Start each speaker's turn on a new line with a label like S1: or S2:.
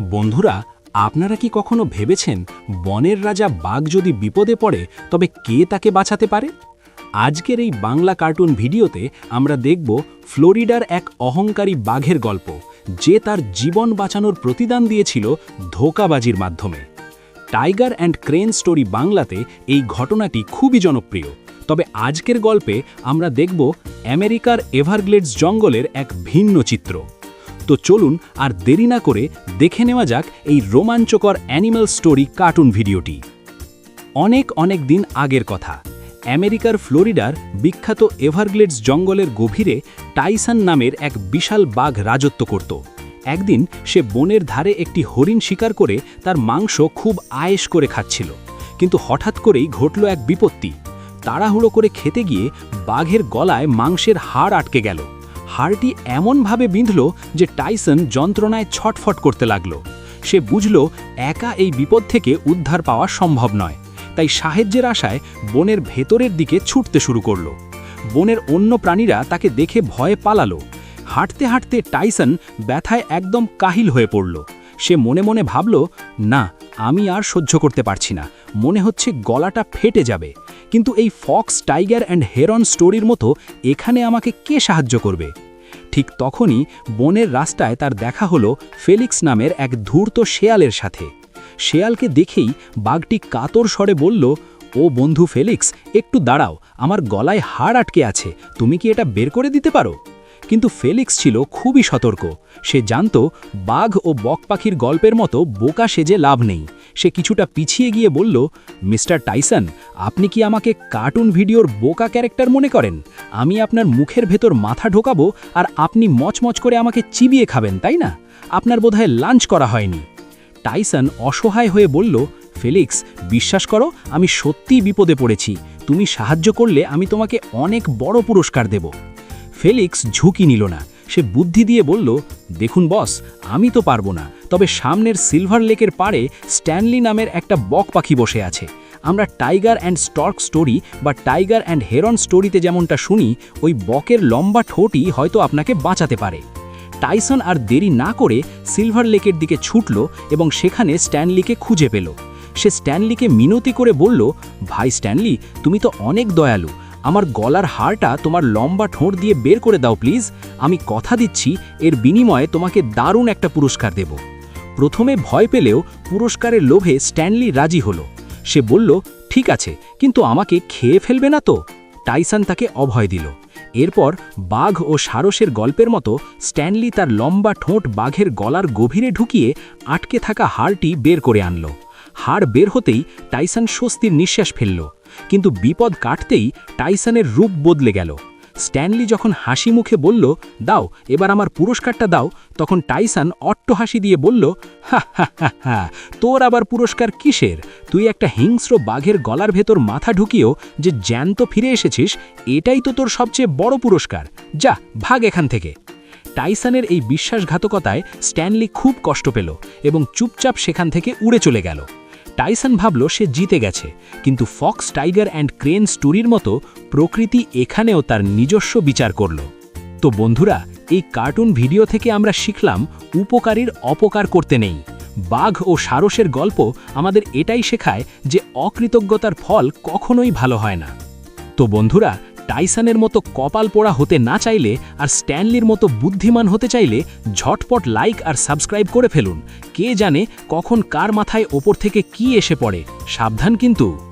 S1: বন্ধুরা, আপনারা কি কখনো ভেবেছেন বনের রাজা বাঘ যদি বিপদে পড়ে, তবে কে তাকে বাঁচাতে পারে? আজকের এই বাংলা কার্টুন ভিডিওতে আমরা দেখব ফ্লোরিডার এক অহংকারী বাঘের গল্প, যে তার জীবন বাঁচানোর প্রতিদান দিয়েছিল ধোকাবাজির মাধ্যমে। টাইগার অ্যান্ড ক্রেন স্টোরি বাংলাতে এই ঘটনাটি খুবই জনপ্রিয়। তবে আজকের গল্পে আমরা দেখব আমেরিকার এভারগ্লেডস জঙ্গলের এক ভিন্ন চিত্র। তো চলুন আর দেরি না করে দেখে নেওয়া যাক এই রোমাঞ্চকর অ্যানিম্যাল স্টোরি কার্টুন ভিডিওটি। অনেক অনেক দিন আগের কথা। আমেরিকার ফ্লোরিডার বিখ্যাত এভারগ্লেডস জঙ্গলের গভীরে টাইসন নামের এক বিশাল বাঘ রাজত্ব করত। একদিন সে বনের ধারে একটি হরিণ শিকার করে তার মাংস খুব আয়েশ করে খাচ্ছিল। কিন্তু হঠাৎ করেই ঘটল এক বিপত্তি। তাড়াহুড়ো করে খেতে গিয়ে বাঘের গলায় মাংসের হাড় আটকে গেল। হাড়টি এমনভাবে বিঁধল যে টাইসন যন্ত্রণায় ছটফট করতে লাগল। সে বুঝল, একা এই বিপদ থেকে উদ্ধার পাওয়া সম্ভব নয়। তাই সাহায্যের আশায় বনের ভেতরের দিকে ছুটতে শুরু করল। বনের অন্য প্রাণীরা তাকে দেখে ভয়ে পালালো। হাঁটতে হাঁটতে টাইসন ব্যথায় একদম কাহিল হয়ে পড়ল। সে মনে মনে ভাবল, না, আমি আর সহ্য করতে পারছি না। মনে হচ্ছে গলাটা ফেটে যাবে। কিন্তু এই ফক্স, টাইগার অ্যান্ড হেরন স্টোরির মতো এখানে আমাকে কে সাহায্য করবে? ঠিক তখনই বনের রাস্তায় তার দেখা হলো ফেলিক্স নামের এক ধূর্ত শেয়ালের সাথে। শেয়ালকে দেখেই বাঘটি কাতর স্বরে বলল, ও বন্ধু ফেলিক্স, একটু দাঁড়াও, আমার গলায় হাড় আটকে আছে, তুমি কি এটা বের করে দিতে পারো? কিন্তু ফেলিক্স ছিল খুবই সতর্ক। সে জানত বাঘ ও বক পাখির গল্পের মতো বোকা সেজে লাভ নেই। সে কিছুটা পিছিয়ে গিয়ে বলল, মিস্টার টাইসন, আপনি কি আমাকে কার্টুন ভিডিওর বোকা ক্যারেক্টার মনে করেন? আমি আপনার মুখের ভেতর মাথা ঢোকাবো আর আপনি মচমচ করে আমাকে চিবিয়ে খাবেন, তাই না? আপনার বোধহয় লাঞ্চ করা হয়নি। টাইসন অসহায় হয়ে বলল, ফেলিক্স, বিশ্বাস করো, আমি সত্যিই বিপদে পড়েছি। তুমি সাহায্য করলে আমি তোমাকে অনেক বড় পুরস্কার দেব। ফেলিক্স ঝুঁকি নিল না। সে বুদ্ধি দিয়ে বলল, দেখুন বস, আমি তো পারব না, তবে সামনের সিলভার লেকের পাড়ে স্ট্যানলি নামের একটা বক পাখি বসে আছে। আমরা টাইগার অ্যান্ড স্টর্ক স্টোরি বা টাইগার অ্যান্ড হেরন স্টোরিতে যেমনটা শুনি, ওই বকের লম্বা ঠোঁটই হয়তো আপনাকে বাঁচাতে পারে। টাইসন আর দেরি না করে সিলভার লেকের দিকে ছুটল এবং সেখানে স্ট্যানলিকে খুঁজে পেল। সে স্ট্যানলিকে মিনতি করে বলল, ভাই স্ট্যানলি, তুমি তো অনেক দয়ালু আমার গলার হাড়টা তোমার লম্বা ঠোঁট দিয়ে বের করে দাও প্লিজ আমি কথা দিচ্ছি, এর বিনিময়ে তোমাকে দারুণ একটা পুরস্কার দেব। প্রথমে ভয় পেলেও পুরস্কারের লোভে স্ট্যানলি রাজি হলো। সে বলল, ঠিক আছে, কিন্তু আমাকে খেয়ে ফেলবে না তো? টাইসান তাকে অভয় দিল। এরপর বাঘ ও সারসের গল্পের মতো স্ট্যানলি তার লম্বা ঠোঁট বাঘের গলার গভীরে ঢুকিয়ে আটকে থাকা হাড়টি বের করে আনল। হাড় বের হতেই টাইসান স্বস্তির নিঃশ্বাস ফেলল। কিন্তু বিপদ কাটতেই টাইসনের রূপ বদলে গেল। স্ট্যানলি যখন হাসি মুখে বলল, দাও, এবার আমার পুরস্কারটা দাও, তখন টাইসন অট্ট হাসি দিয়ে বলল, হা হা তোর আবার পুরস্কার কিসের? তুই একটা হিংস্র বাঘের গলার ভেতর মাথা ঢুকিয়েও যে জ্যান্ত ফিরে এসেছিস, এটাই তো তোর সবচেয়ে বড় পুরস্কার। যা, ভাগ এখান থেকে। টাইসনের এই বিশ্বাসঘাতকতায় স্ট্যানলি খুব কষ্ট পেল এবং চুপচাপ সেখান থেকে উড়ে চলে গেল। টাইসন ভাবল সে জিতে গেছে, কিন্তু ফক্স টাইগার অ্যান্ড ক্রেন স্টোরির মতো প্রকৃতি এখানেও তার নিজস্ব বিচার করল। তো বন্ধুরা, এই কার্টুন ভিডিও থেকে আমরা শিখলাম উপকারীর অপকার করতে নেই। বাঘ ও সারসের গল্প আমাদের এটাই শেখায় যে অকৃতজ্ঞতার ফল কখনোই ভালো হয় না। তো বন্ধুরা টাইসনের মতো কপাল পোড়া হতে না চাইলে আর স্ট্যানলির মতো বুদ্ধিমান হতে চাইলে ঝটপট লাইক আর সাবস্ক্রাইব করে ফেলুন। কে জানে কখন কার মাথায় ওপর থেকে কি এসে পড়ে। সাবধান কিন্তু।